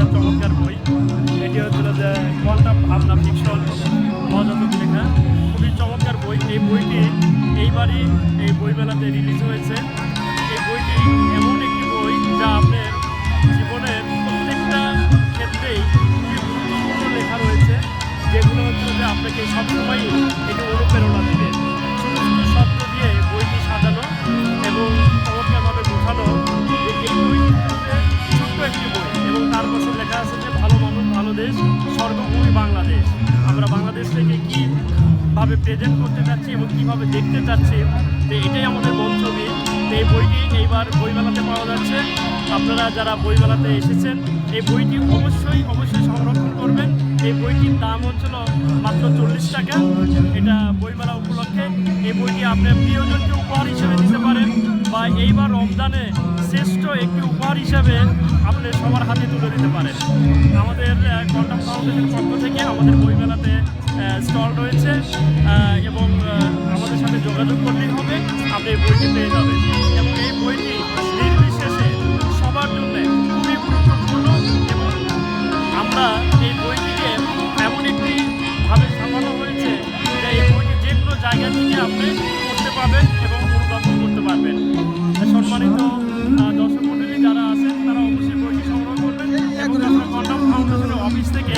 একটা চমৎকার বই। এটি হচ্ছিল যে কোয়ান্টাম ভাবনা ফিকশন মহাজাতক লেখা। খুবই চমৎকার বই। এই বইটি এইবারই এই বইমেলাতে রিলিজ হয়েছে। এই বইটি এমন একটি বই যা আপনার জীবনের প্রত্যেকটা ক্ষেত্রেই খুবই গুরুত্বপূর্ণ লেখা রয়েছে। যেগুলো হচ্ছে যে আপনাকে সবসময়ই এটি অনুপ্রেরণা দেয়। লেখা আছে যে ভালো মানুষ, ভালো দেশ সর্বভূমি বাংলাদেশ। আমরা বাংলাদেশ থেকে কী ভাবে প্রেজেন্ট করতে চাচ্ছি এবং কীভাবে দেখতে চাচ্ছি, তো এটাই আমাদের মন্ত্রবী তো এই বইটি এইবার বইমেলাতে পাওয়া যাচ্ছে। আপনারা যারা বইমেলাতে এসেছেন, এই বইটি অবশ্যই অবশ্যই সংরক্ষণ করবেন। এই বইটির দাম হচ্ছিল মাত্র চল্লিশ টাকা। এটা বইমেলা উপলক্ষে। এই বইটি আপনার প্রিয়জনকে উপহার হিসেবে দিতে পারেন তাই এইবার রমজানে শ্রেষ্ঠ একটি উপহার হিসাবে আপনি সবার হাতে তুলে দিতে পারেন। আমাদের কন্টাম ফাউন্ডেশন পক্ষ থেকে আমাদের বইমেলাতে স্টল রয়েছে এবং আমাদের সাথে যোগাযোগ করতেই হবে। আপনি এই বইটি পেয়ে যাবেন। এবং এই বইটি নির্বিশেষে সবার জন্য খুবই গুরুত্বপূর্ণ এবং আমরা এই বইটিকে এমন একটি ভাবে সামানো হয়েছে যে এই বইটি যে কোনো জায়গা থেকে আপনি করতে পারবেন এবং ফাউন্ডেশনের অফিস থেকে